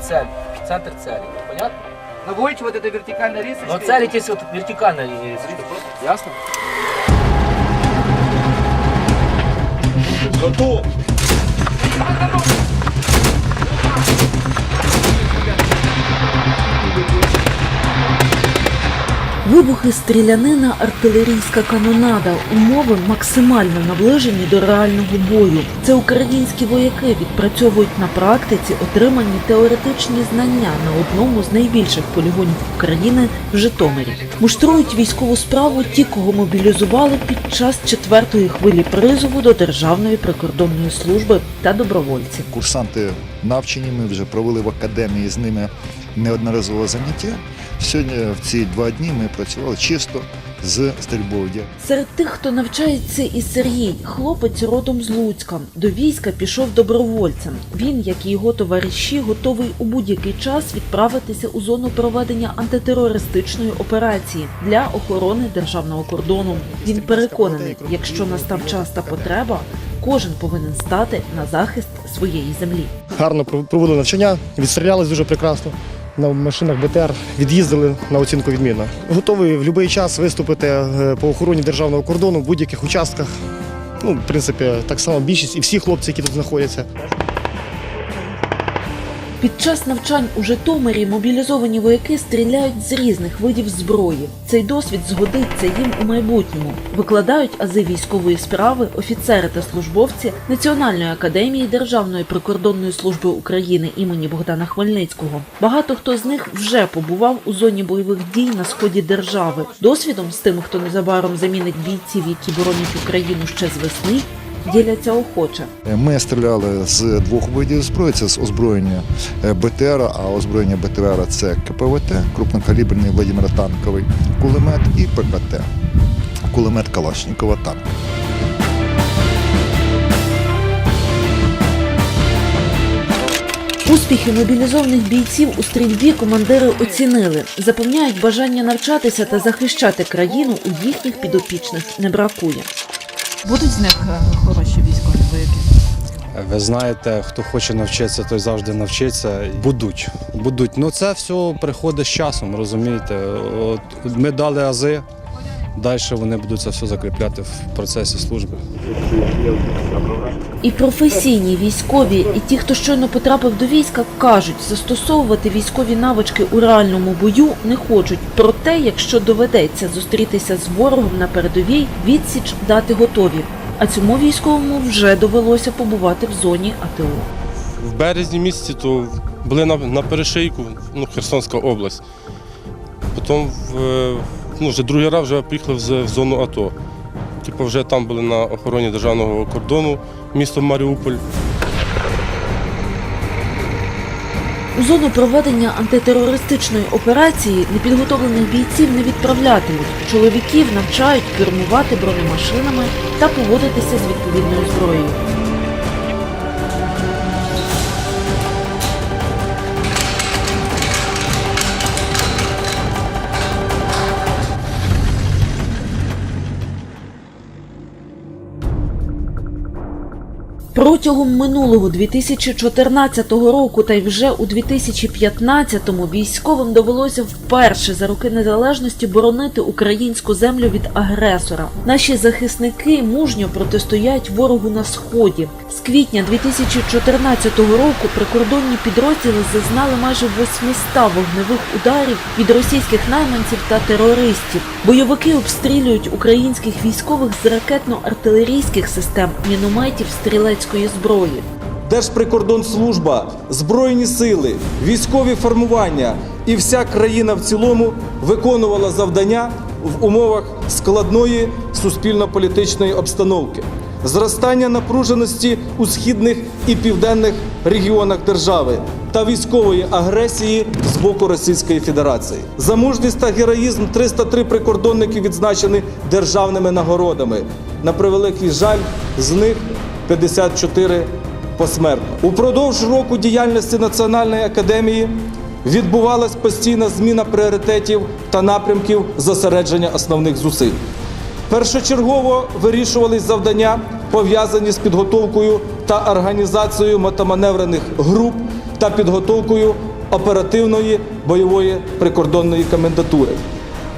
центр цели. Понятно? Наводите вот это вертикальная рисочка. Но целитесь вот вертикально. э, Ясно? Готов! Вибухи, стрілянина, артилерійська канонада, умови максимально наближені до реального бою. Це українські вояки відпрацьовують на практиці отримані теоретичні знання на одному з найбільших полігонів України в Житомирі. Муштрують військову справу ті, кого мобілізували під час четвертої хвилі призову до Державної прикордонної служби та добровольців. Курсанти навчені, ми вже провели в академії з ними неодноразово заняття. Сьогодні в ці два дні ми працювали чисто з стрільбою. Серед тих, хто навчається, і Сергій, хлопець родом з Луцька. До війська пішов добровольцем. Він, як і його товариші, готовий у будь-який час відправитися у зону проведення антитерористичної операції для охорони державного кордону. Він переконаний, якщо настав час та потреба, кожен повинен стати на захист своєї землі. гарно пров- провели навчання, відстрілялись дуже прекрасно. На машинах БТР від'їздили на оцінку відмінно. Готовий в будь-який час виступити е, по охороні державного кордону в будь-яких участках. Ну, в принципі, так само більшість і всі хлопці, які тут знаходяться. Під час навчань у Житомирі мобілізовані вояки стріляють з різних видів зброї. Цей досвід згодиться їм у майбутньому. Викладають ази військової справи офіцери та службовці Національної академії Державної прикордонної служби України імені Богдана Хмельницького. Багато хто з них вже побував у зоні бойових дій на сході держави. Досвідом з тими, хто незабаром замінить бійців, які боронять Україну ще з весни, діляться охоче. Ми стріляли з двох видів зброї. Це з озброєння е, БТР, а озброєння БТР це КПВТ, крупнокаліберний Владимиротанковий кулемет і ПКТ. Кулемет Калашникова танк. Успіхи мобілізованих бійців у стрільбі командири оцінили, запевняють бажання навчатися та захищати країну у їхніх підопічних не бракує. Будуть з них е, хороші військові вояки? Ви знаєте, хто хоче навчитися, той завжди навчиться. Будуть. Будуть. Ну це все приходить з часом, розумієте. От ми дали ази, далі вони будуть це все закріпляти в процесі служби. І професійні військові, і ті, хто щойно потрапив до війська, кажуть, застосовувати військові навички у реальному бою не хочуть. Проте, якщо доведеться зустрітися з ворогом на передовій, відсіч дати готові. А цьому військовому вже довелося побувати в зоні АТО. В березні місяці то були на, на перешийку, ну, Херсонська область. Потім в, ну, вже другий раз вже приїхали в, зону АТО. Типу вже там були на охороні державного кордону місто Маріуполь. У зону проведення антитерористичної операції непідготовлених бійців не відправлятимуть. Чоловіків навчають кермувати бронемашинами та поводитися з відповідною зброєю. Протягом минулого 2014 року та й вже у 2015-му військовим довелося вперше за роки незалежності боронити українську землю від агресора. Наші захисники мужньо протистоять ворогу на сході. З квітня 2014 року прикордонні підрозділи зазнали майже 800 вогневих ударів від російських найманців та терористів. Бойовики обстрілюють українських військових з ракетно-артилерійських систем, мінометів, стрілецької зброї. Держприкордонслужба, Збройні сили, військові формування і вся країна в цілому виконувала завдання в умовах складної суспільно-політичної обстановки, зростання напруженості у східних і південних регіонах держави та військової агресії з боку Російської Федерації. За мужність та героїзм 303 прикордонники відзначені державними нагородами. На превеликий жаль, з них 54 посмертно. Упродовж року діяльності Національної академії відбувалась постійна зміна пріоритетів та напрямків зосередження основних зусиль. Першочергово вирішувались завдання, пов'язані з підготовкою та організацією мотоманеврених груп та підготовкою оперативної бойової прикордонної комендатури.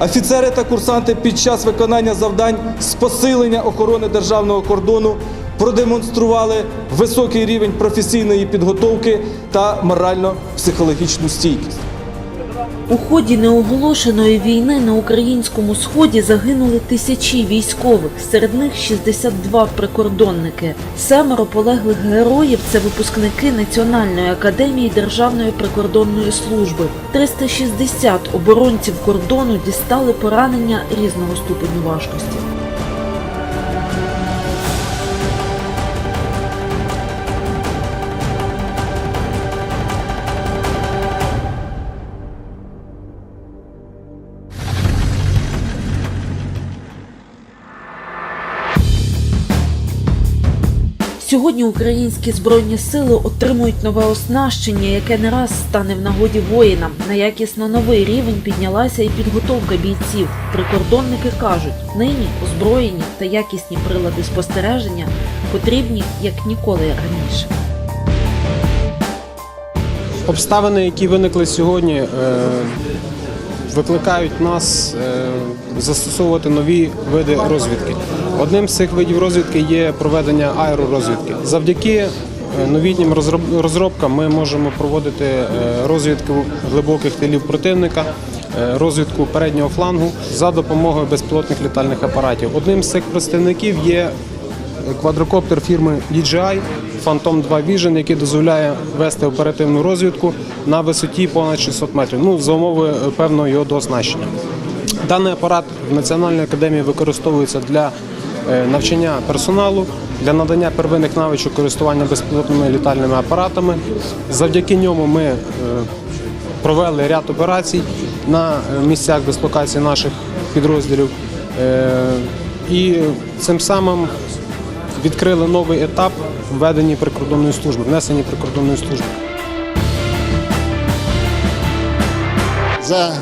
Офіцери та курсанти під час виконання завдань з посилення охорони державного кордону продемонстрували високий рівень професійної підготовки та морально-психологічну стійкість. У ході неоголошеної війни на українському сході загинули тисячі військових, серед них 62 прикордонники. Семеро полеглих героїв це випускники Національної академії Державної прикордонної служби. 360 оборонців кордону дістали поранення різного ступеню важкості. Сьогодні українські збройні сили отримують нове оснащення, яке не раз стане в нагоді воїнам. На якісно новий рівень піднялася і підготовка бійців. Прикордонники кажуть, нині озброєні та якісні прилади спостереження потрібні як ніколи раніше. Обставини, які виникли сьогодні, е, викликають нас е, застосовувати нові види розвідки. Одним з цих видів розвідки є проведення аеророзвідки. Завдяки е, новітнім розроб- розробкам ми можемо проводити е, розвідку глибоких тилів противника, е, розвідку переднього флангу за допомогою безпілотних літальних апаратів. Одним з цих представників є квадрокоптер фірми DJI Phantom 2 Vision, який дозволяє вести оперативну розвідку на висоті понад 600 метрів. Ну, за умови певного його дооснащення. Даний апарат в Національній академії використовується для навчання персоналу, для надання первинних навичок користування безпілотними літальними апаратами. Завдяки ньому ми е, провели ряд операцій на е, місцях дислокації наших підрозділів. Е, І цим самим відкрили новий етап введення прикордонної служби, внесення прикордонної служби. За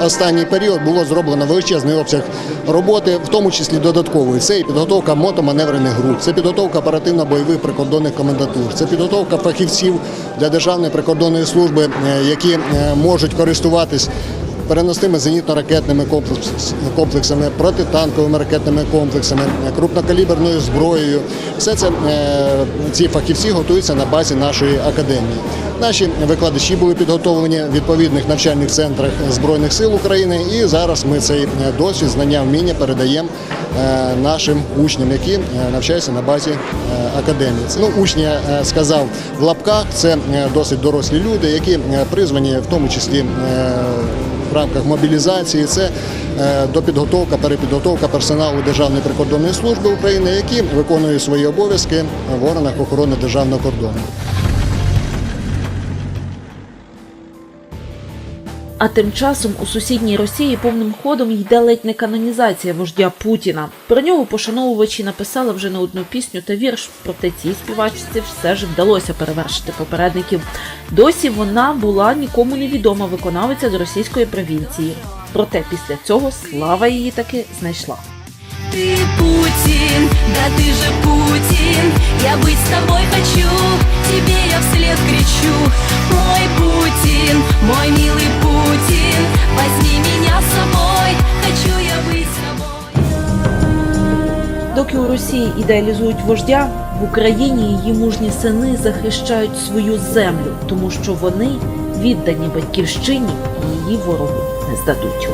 е, останній період було зроблено величезний обсяг роботи, в тому числі додаткової. Це і підготовка мотоманеврених груп, це підготовка оперативно-бойових прикордонних комендатур, це підготовка фахівців для державної прикордонної служби, е, які е, можуть користуватись. Переносними зенітно-ракетними комплекс- комплексами, протитанковими ракетними комплексами, е, крупнокаліберною зброєю. Все це е, ці фахівці готуються на базі нашої академії. Наші викладачі були підготовлені в відповідних навчальних центрах Збройних сил України, і зараз ми цей е, досвід, знання, вміння передаємо нашим учням, які навчаються на базі академії. Ну, учні я сказав в лапках. Це досить дорослі люди, які призвані в тому числі. В рамках мобілізації це е, допідготовка, перепідготовка персоналу Державної прикордонної служби України, які виконують свої обов'язки в органах охорони державного кордону. А тим часом у сусідній Росії повним ходом йде ледь не канонізація вождя Путіна. Про нього пошановувачі написали вже не одну пісню та вірш. Проте цій співачці все ж вдалося перевершити попередників. Досі вона була нікому невідома виконавиця з російської провінції. Проте після цього слава її таки знайшла. Ты Путин, да ты же Путин Я быть с тобой хочу, тебе я вслед кричу Мой Путин, мой милый Путин Возьми меня с собой, хочу я быть с тобой Доки у Росії ідеалізують вождя, в Україні її мужні сини захищають свою землю, тому що вони віддані батьківщині і її ворогу не здадуть.